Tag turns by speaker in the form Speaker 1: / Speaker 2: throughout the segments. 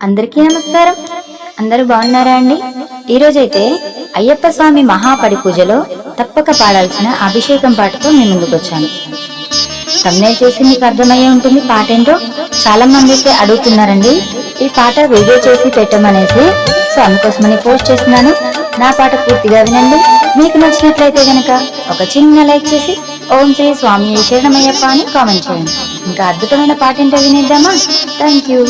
Speaker 1: అందరికీ నమస్కారం. అందరూ బాగున్నారా అండి? ఈరోజైతే అయ్యప్ప స్వామి మహాపడి పూజలో తప్పక పాడాల్సిన అభిషేకం పాటతో నేను ముందుకు వచ్చాను తమ్నే చేసి మీకు అర్థమయ్యే ఉంటుంది పాట ఏంటో చాలా మంది అయితే అడుగుతున్నారండి. ఈ పాట వీడియో చేసి పెట్టమనేసి సో అందుకోసమని పోస్ట్ చేస్తున్నాను. నా పాట పూర్తిగా వినండి. మీకు నచ్చినట్లయితే గనక ఒక చిన్న లైక్ చేసి ఓం శ్రీ స్వామి శరణమయ్యప్ప అని కామెంట్ చేయండి. ఇంకా అద్భుతమైన పాట ఏంటో వినేద్దామా? థ్యాంక్ యూ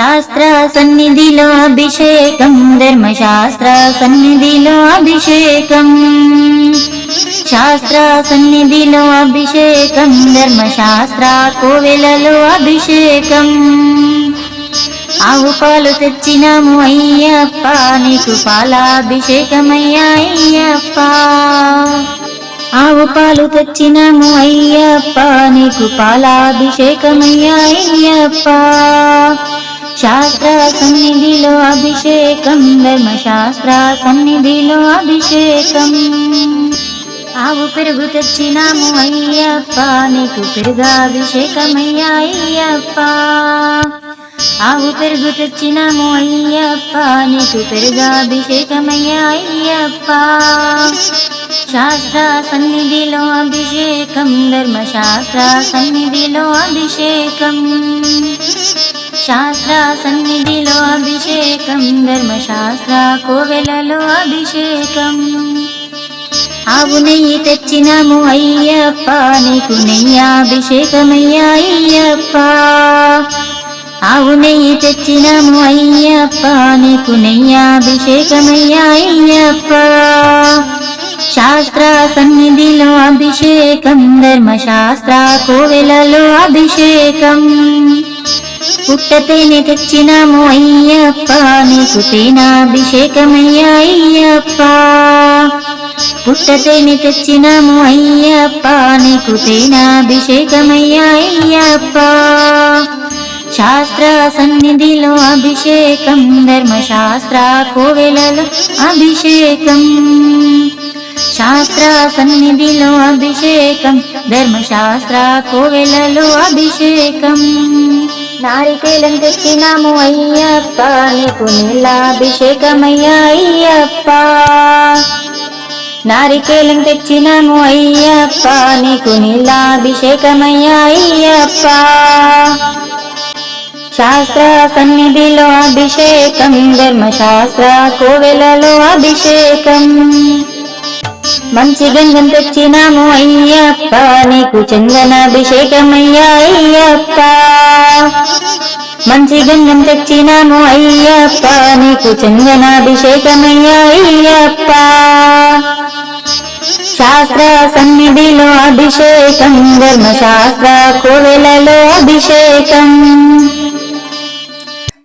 Speaker 1: శాస్త్ర సన్నిధిలో అభిషేకం ధర్మశాస్త్ర సన్నిధిలో అభిషేకం. శాస్త్ర సన్నిధిలో అభిషేకం ధర్మశాస్త్ర కోవెలలో అభిషేకం. ఆవు పాలు తెచ్చినాము అయ్యప్ప నీకు పాలాభిషేకమయ్యా అయ్యప్ప. ఆవు పాలు తెచ్చినాము అయ్యప్ప నీకు పాలాభిషేకమయ్యా అయ్యప్ప. శాస్త్ర సన్నిధిలో అభిషేకం ధర్మశాస్త్ర సన్నిధిలో అభిషేకం. ఆవు పెరుగు తెచ్చినాము అయ్యప్ప నీకు పెరుగాభిషేకమయ్యా అయ్యప్ప. ఆవు పెరుగు తెచ్చినాము అయ్యప్ప నీకు పెరుగాభిషేకమయ్యా అయ్యప్ప. శాస్త్ర సన్నిధిలో అభిషేకం ధర్మశాస్త్ర సన్నిధిలో అభిషేకం. శాస్త్ర సన్నిధిలో అభిషేకం ధర్మశాస్త్ర కోవెలలో అభిషేకం. ఆవు నెయ్యి తెచ్చినాము అయ్యప్ప నీకు నెయ్యాభిషేకమయ్యా అయ్యప్ప. ఆవు నెయ్యి తెచ్చినాము అయ్యప్ప నీకు నెయ్యాభిషేకమయ్యా అయ్యప్ప. శాస్త్ర సన్నిధిలో అభిషేకం ధర్మశాస్త్ర కోవెలలో అభిషేకం. పుట్టతేనే తెచ్చినాము అయ్యప్ప నీకు తేనాభిషేకమయ్యా అయ్యప్ప. పుట్టతేనె తెచ్చినాము అయ్యప్ప నీకు తేనాభిషేకమయ్యా అయ్యప్ప. శాస్త్ర సన్నిధిలో అభిషేకం ధర్మశాస్త్ర కోవెలలో అభిషేకం. శాస్త్ర సన్నిధిలో అభిషేకం ధర్మశాస్త్ర కోవెలలో అభిషేకం. నారికేలం తెచ్చినాము అయ్యప్ప నీకు నీలాభిషేకమయ్యా అయ్యప్ప. నారికేలం తెచ్చినాము అయ్యప్ప నీకు నీలాభిషేకమయ్యా అయ్యప్ప. శాస్త్ర సన్నిధిలో అభిషేకం ధర్మశాస్త్ర కోవెలలో అభిషేకం. మంచి గంధం తెచ్చినాము అయ్యప్ప నీకు చందనాభిషేకమయ్యా అయ్యప్ప. మంచి గంధం తెచ్చినాము అయ్యప్ప నీకు చందనాభిషేకమయ్యా అయ్యప్ప. శాస్త్ర సన్నిధిలో అభిషేకం ధర్మశాస్త్ర కోవెలలో అభిషేకం.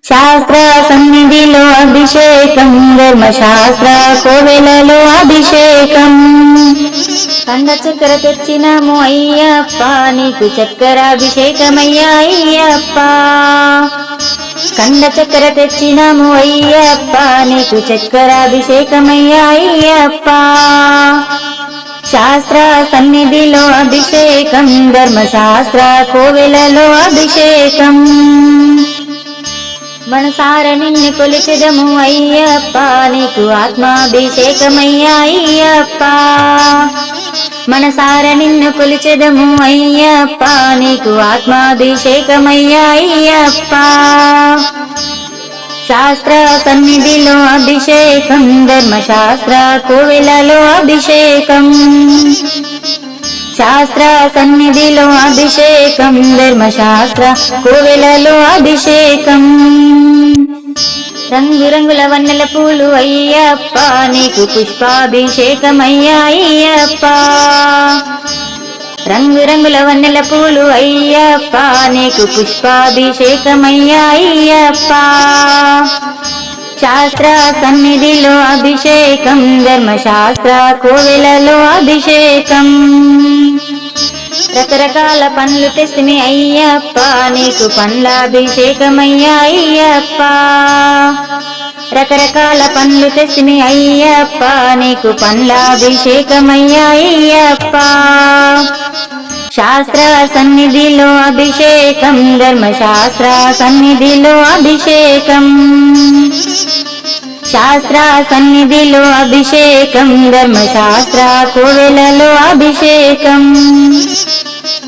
Speaker 1: శాస్త్ర సన్నిధిలో అభిషేకం ధర్మశాస్త్ర కోవెలలో అభిషేకం. గంగ చక్కెర తెచ్చినాము అయ్యప్ప. నీకు చక్కెరాభిషేకమయ్యా అయ్యప్ప. కండ చక్కెర తెచ్చినాము అయ్యప్ప. నీకు చక్కెరాభిషేకమయ్యా అయ్యప్ప. శాస్త్ర సన్నిధిలో అభిషేకం ధర్మశాస్త్ర కోవెలలో అభిషేకం. మనసార నిన్ను కొలిచెదము అయ్యప్ప. నీకు ఆత్మాభిషేకమయ్యా అయ్యప్ప. మనసార నిన్ను కొలిచెదము అయ్యప్ప నీకు ఆత్మాభిషేకమయ్యా అయ్యప్ప. శాస్త్ర సన్నిధిలో అభిషేకం ధర్మశాస్త్ర కోవిలలో అభిషేకం. శాస్త్ర సన్నిధిలో అభిషేకం ధర్మశాస్త్ర కోవెలలో అభిషేకం. రంగురంగుల వన్నెల పూలు అయ్యప్ప నీకు పుష్పాభిషేకమయ్యా అయ్యప్ప రంగు వన్నెల పూలు అయ్యప్ప నీకు పుష్పాభిషేకమయ్యా అయ్యప్ప శాస్త్ర సన్నిధిలో అభిషేకం ధర్మశాస్త్ర కోవెలలో అభిషేకం. రకరకాల పండ్లు తెస్తిమి అయ్యప్ప నీకు పండ్లాభిషేకమయ్యా అయ్యప్ప. రకరకాల పండ్లు తెస్తిమి అయ్యప్ప నీకు పండ్లాభిషేకమయ్యా అయ్యప్ప. శాస్త్ర సన్నిధిలో అభిషేకం ధర్మశాస్త్ర సన్నిధిలో అభిషేకం. శాస్త్ర సన్నిధిలో అభిషేకం ధర్మశాస్త్ర కోవెలలో అభిషేకం.